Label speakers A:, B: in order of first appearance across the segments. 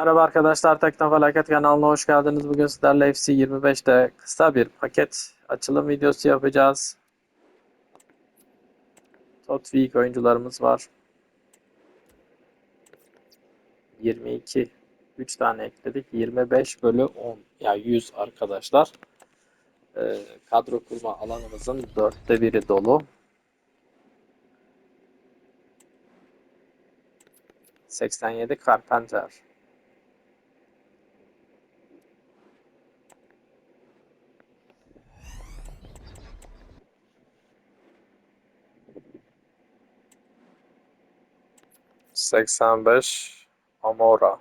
A: Merhaba arkadaşlar, Teknofelaket kanalına hoş geldiniz. Bugün sizlerle FC 25'te kısa bir paket açılım videosu yapacağız. Tot Week oyuncularımız var. 22 3 tane ekledik. 25 bölü 10 yani 100 arkadaşlar. Ee, kadro kurma alanımızın dörtte biri dolu. 87 Carpenter. Seksen beş Amora.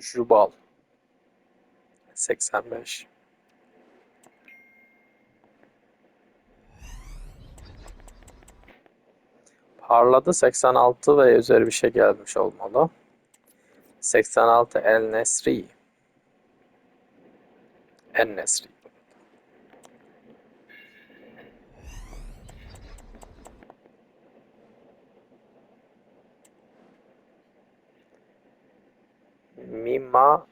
A: Jubal. 85. Parladı 86 ve üzeri bir şey gelmiş olmalı. 86 El Nesri. El Nesri. Mima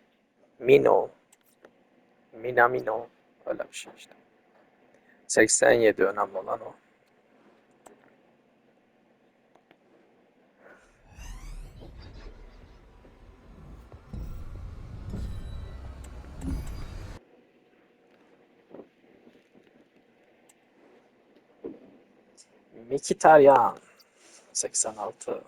A: Mino. Minamino. Öyle bir şey işte. 87 önemli olan o. Mkhitaryan 86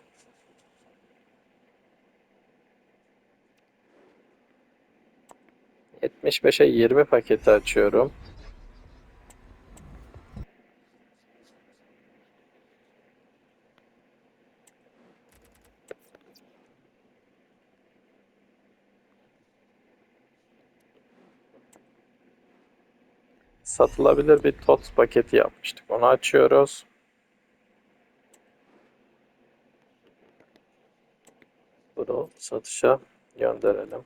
A: 75'e 20 paketi açıyorum. Satılabilir bir TOT paketi yapmıştık. Onu açıyoruz. Satışa gönderelim.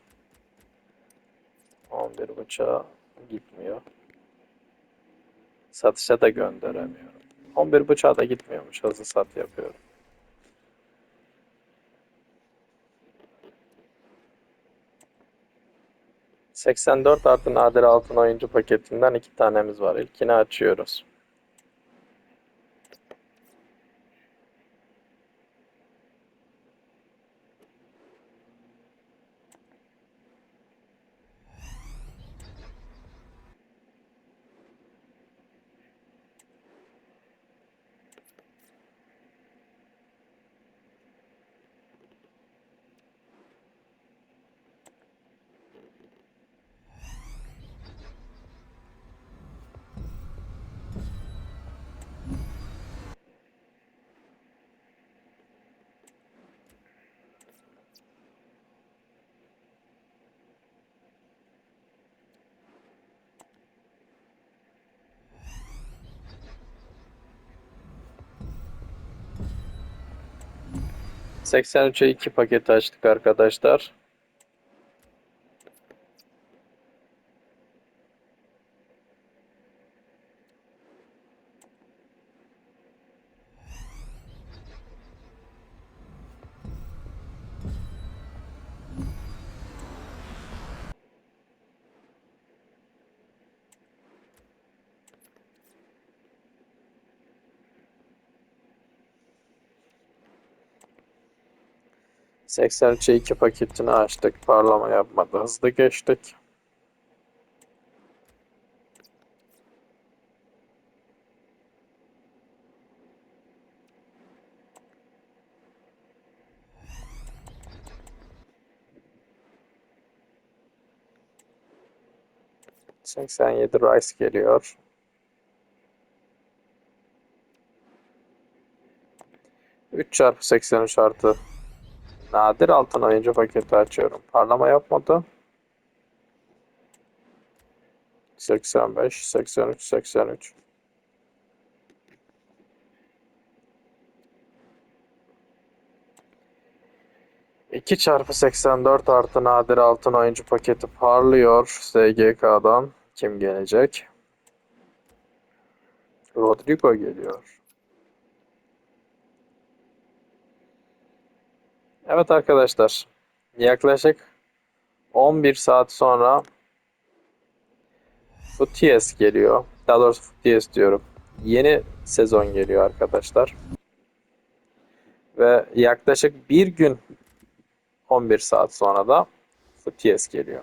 A: 11 buçuğa gitmiyor. Satışa da gönderemiyorum. 11 buçuğa da gitmiyormuş. Hızlı sat yapıyorum. ...84 artı nadir altın oyuncu paketinden iki tanemiz var. İlkini açıyoruz. ...83'e 2 paket açtık arkadaşlar. ...83'e 2 paketini açtık. Parlama yapmadı. Hızlı geçtik. Seksen yedi Rice geliyor. Üç çarpı seksen üç artı Nadir altın oyuncu paketi açıyorum. Parlama yapmadı. 85, 83, 83. İki çarpı 84 artı nadir altın oyuncu paketi parlıyor SGK'dan. Kim gelecek? Rodrigo geliyor. Evet arkadaşlar. Yaklaşık 11 saat sonra Futiez geliyor. Daha doğrusu Futiez diyorum. Yeni sezon geliyor arkadaşlar. Ve yaklaşık bir gün 11 saat sonra da Futiez geliyor.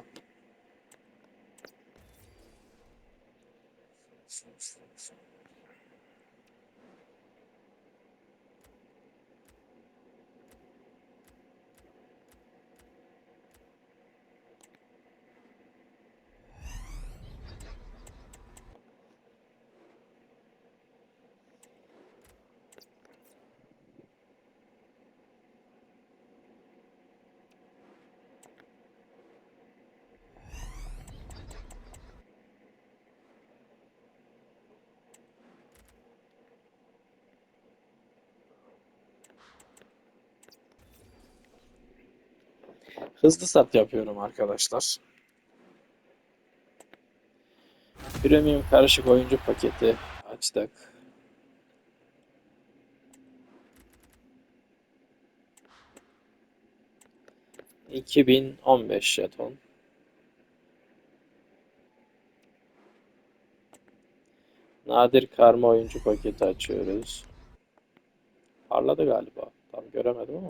A: Hızlı sat yapıyorum arkadaşlar. Premium karışık oyuncu paketi açtık. İki bin on beş jeton. Nadir karma oyuncu paketi açıyoruz. Parladı galiba. Tam göremedim ama.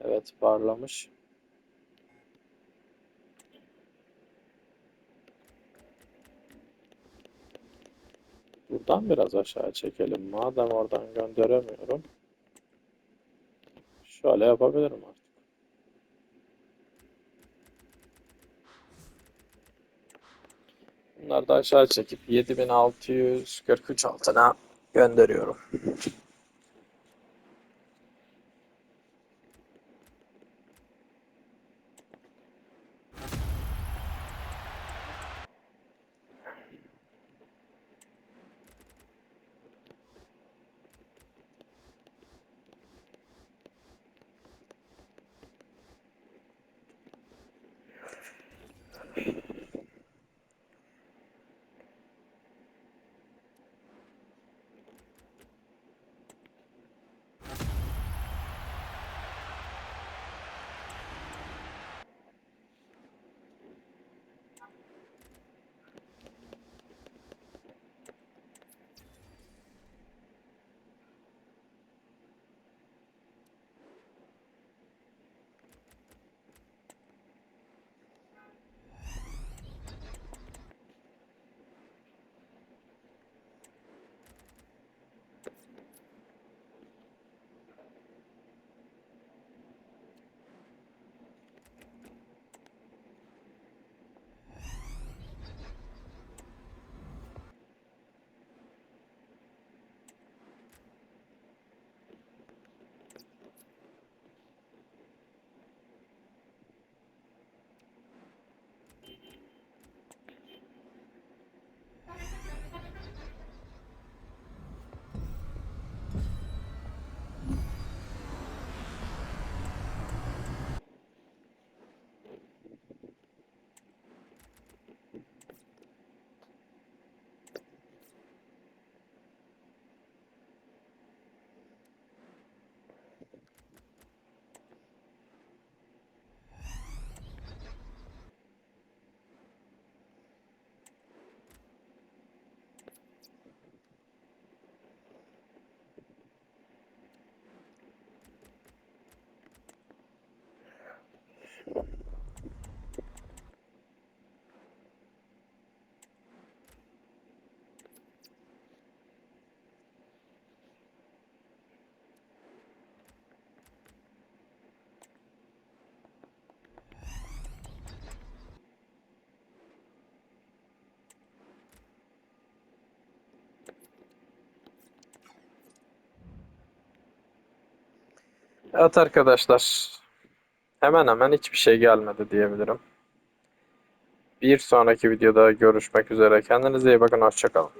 A: Evet parlamış. Buradan biraz aşağı çekelim. Madem oradan gönderemiyorum. Şöyle yapabilirim artık. Bunları da aşağı çekip 7643 altına gönderiyorum. Evet arkadaşlar. Hemen hemen hiçbir şey gelmedi diyebilirim. Bir sonraki videoda görüşmek üzere. Kendinize iyi bakın. Hoşçakalın.